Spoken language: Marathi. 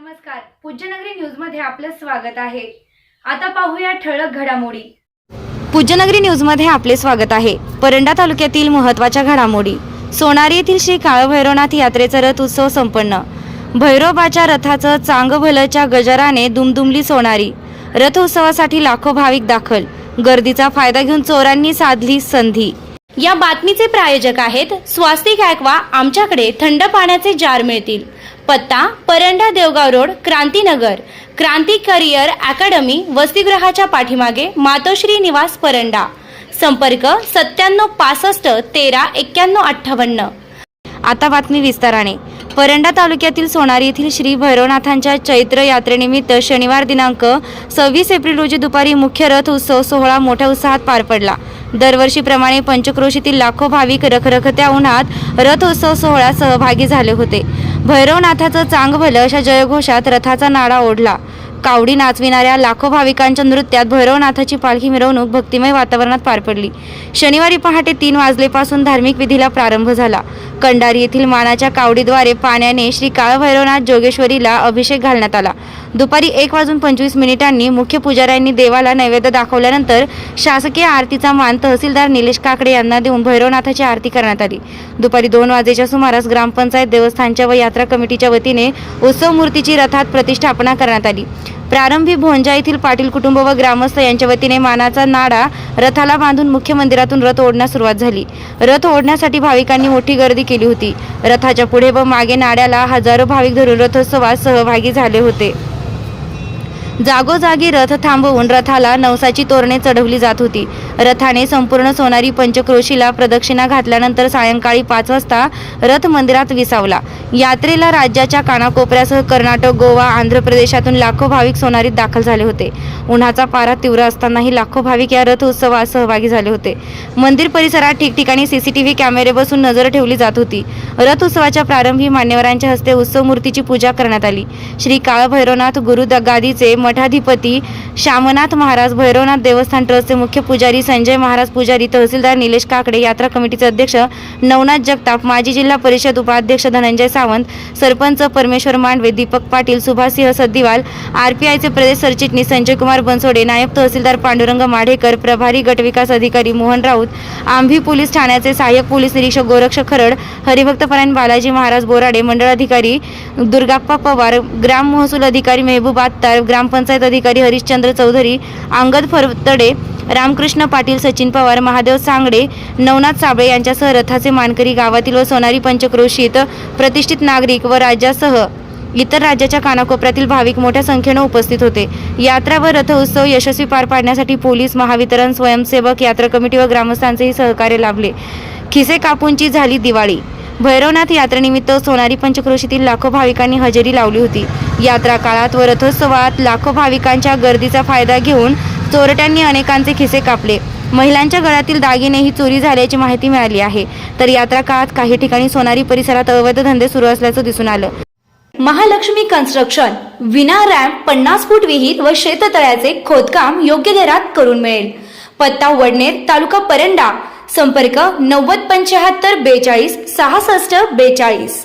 नमस्कार. पूज्यनगरी न्यूजमध्ये आपलं स्वागत आहे. आता पाहूया ठळक घडामोडी. पूज्यनगरी न्यूजमध्ये आपले स्वागत आहे. परंडा तालुक्यातील महत्त्वाच्या घडामोडी. सोनारी येथील श्री काळभैरवनाथ यात्रेचा रथ उत्सव संपन्न. भैरोबाच्या रथाचं चांग भलच्या गजराने दुमदुमली सोनारी. रथ उत्सवासाठी लाखो भाविक दाखल. गर्दीचा फायदा घेऊन चोरांनी साधली संधी. या बातमीचे प्रायोजक आहेत स्वास्तिक ऐकवा आमच्याकडे थंड पाण्याचे जार मिळतील. पत्ता Paranda Devgaon road Krantinagar. Kranti career academy वसतिगृहाच्या पाठीमागे मातोश्री निवास परंडा. संपर्क सत्त्याण्णव पासष्ट तेरा एक्क्याण्णव अठ्ठावन्न. आता बातमी विस्ताराने. परंडा तालुक्यातील सोनारी येथील श्री भैरवनाथांच्या चैत्र यात्रेनिमित्त शनिवार दिनांक सव्वीस एप्रिल रोजी दुपारी मुख्य रथ उत्सव सोहळा मोठ्या उत्साहात पार पडला. दरवर्षीप्रमाणे पंचक्रोशीतील लाखो भाविक रखरखत्या उन्हात रथ उत्सव सोहळ्यात सहभागी झाले होते. भैरवनाथाचं चांगभलं अशा जयघोषात रथाचा नाडा ओढला. कावडी नाचविणाऱ्या लाखो भाविकांच्या नृत्यात भैरवनाथाची पालखी मिरवणूक भक्तिमय वातावरणात पार पडली. शनिवारी पहाटे तीन वाजलेपासून धार्मिक विधीला प्रारंभ झाला. कंडारी येथील मानाच्या कावडीद्वारे पाण्याने श्री काळभैरवनाथ जोगेश्वरीला अभिषेक घालण्यात आला. दुपारी एक वाजून पंचवीस मिनिटांनी मुख्य पुजाऱ्यांनी देवाला नैवेद्य दाखवल्यानंतर शासकीय आरतीचा मान तहसीलदार निलेश काकडे यांना देऊन भैरवनाथाची आरती करण्यात आली. दुपारी दोन वाजेच्या सुमारास ग्रामपंचायत देवस्थानच्या व यात्रा कमिटीच्या वतीने उत्सव मूर्तीची रथात प्रतिष्ठापना करण्यात आली. प्रारंभी भोंजा येथील पाटील कुटुंब व ग्रामस्थ यांच्या वतीने मानाचा नाडा रथाला बांधून मुख्य मंदिरातून रथ ओढण्यास सुरुवात झाली. रथ ओढण्यासाठी भाविकांनी मोठी गर्दी केली होती. रथाच्या पुढे व मागे नाड्याला हजारो भाविक धरून रथोत्सवात सहभागी झाले होते. जागोजागी रथ थांबवून रथाला नवसाची तोरणे चढवली जात होती. रथाने संपूर्ण सोनारी पंचक्रोशीला प्रदक्षिणा घातल्यानंतर सायंकाळी पाच वाजता रथ मंदिरात विसावला. यात्रेला राज्याच्या कानाकोपऱ्यासह कर्नाटक गोवा आंध्र प्रदेशातून लाखो भाविक सोनारीत दाखल झाले होते. उन्हाचा पारा तीव्र असतानाही लाखो भाविक या रथ उत्सवात सहभागी झाले होते. मंदिर परिसरात ठिकठिकाणी सीसीटीव्ही कॅमेरे बसून नजर ठेवली जात होती. रथ उत्सवाच्या प्रारंभी मान्यवरांच्या हस्ते उत्सव मूर्तीची पूजा करण्यात आली. श्री काळभैरवनाथ गुरु दगादीचे मठाधिपती श्यामनाथ महाराज भैरवनाथ देवस्थान ट्रस्टचे मुख्य पुजारी संजय महाराज पुजारी तहसीलदार निलेश काकडे यात्रा कमिटीचे अध्यक्ष नवनाथ जगताप माजी जिल्हा परिषद उपाध्यक्ष धनंजय सावंत सरपंच परमेश्वर मांडवे दीपक पाटील सुभाषसिंह सद्दिवाल आरपीआयचे प्रदेश सरचिटणीस संजय कुमार बनसोडे नायब तहसीलदार पांडुरंग माढेकर प्रभारी गटविकास अधिकारी मोहन राऊत आंभी पोलीस ठाण्याचे सहाय्यक पोलीस निरीक्षक गोरक्ष खरड हरिभक्तपरायण बालाजी महाराज बोराडे मंडळ अधिकारी दुर्गाप्पा पवार ग्राम महसूल अधिकारी मेहबूब आत्तार ग्रामपंचायत अधिकारी हरिश्चंद्र चौधरी अंगद फरतडे रामकृष्ण पाटील सचिन पवार महादेव सांगडे नवनाथ साबळे यांच्यासह रथाचे मानकरी गावातील व सोनारी पंचक्रोशीत प्रतिष्ठित नागरिक व राज्यासह इतर राज्याच्या कानाकोपऱ्यातील भाविक मोठ्या संख्येनं उपस्थित होते. यात्रा व रथ उत्सव यशस्वी पार पाडण्यासाठी पोलीस महावितरण स्वयंसेवक यात्रा कमिटी व ग्रामस्थांचेही सहकार्य लाभले. खिसे कापूंची झाली दिवाळी. भैरवनाथ यात्रेनिमित्त सोनारी पंचक्रोशीतील लाखो भाविकांनी हजेरी लावली होती. यात्रा काळात व रथोत्सवात लाखो भाविकांच्या गर्दीचा फायदा घेऊन चोरट्यांनी अनेकांचे खिसे कापले. महिलांच्या गळ्यातील दागिनेही चोरी झाल्याची माहिती मिळाली आहे. तर यात्रा काळात काही ठिकाणी सोनारी परिसरात अवैध धंदे सुरू असल्याचं दिसून आलं. महालक्ष्मी कन्स्ट्रक्शन विना रॅम्प पन्नास फूट विहीर व शेततळ्याचे खोदकाम योग्य दरात करून मिळेल. पत्ता वडनेर तालुका परंडा. संपर्क नव्वद पंच्याहत्तर बेचाळीस सहासष्ट बेचाळीस.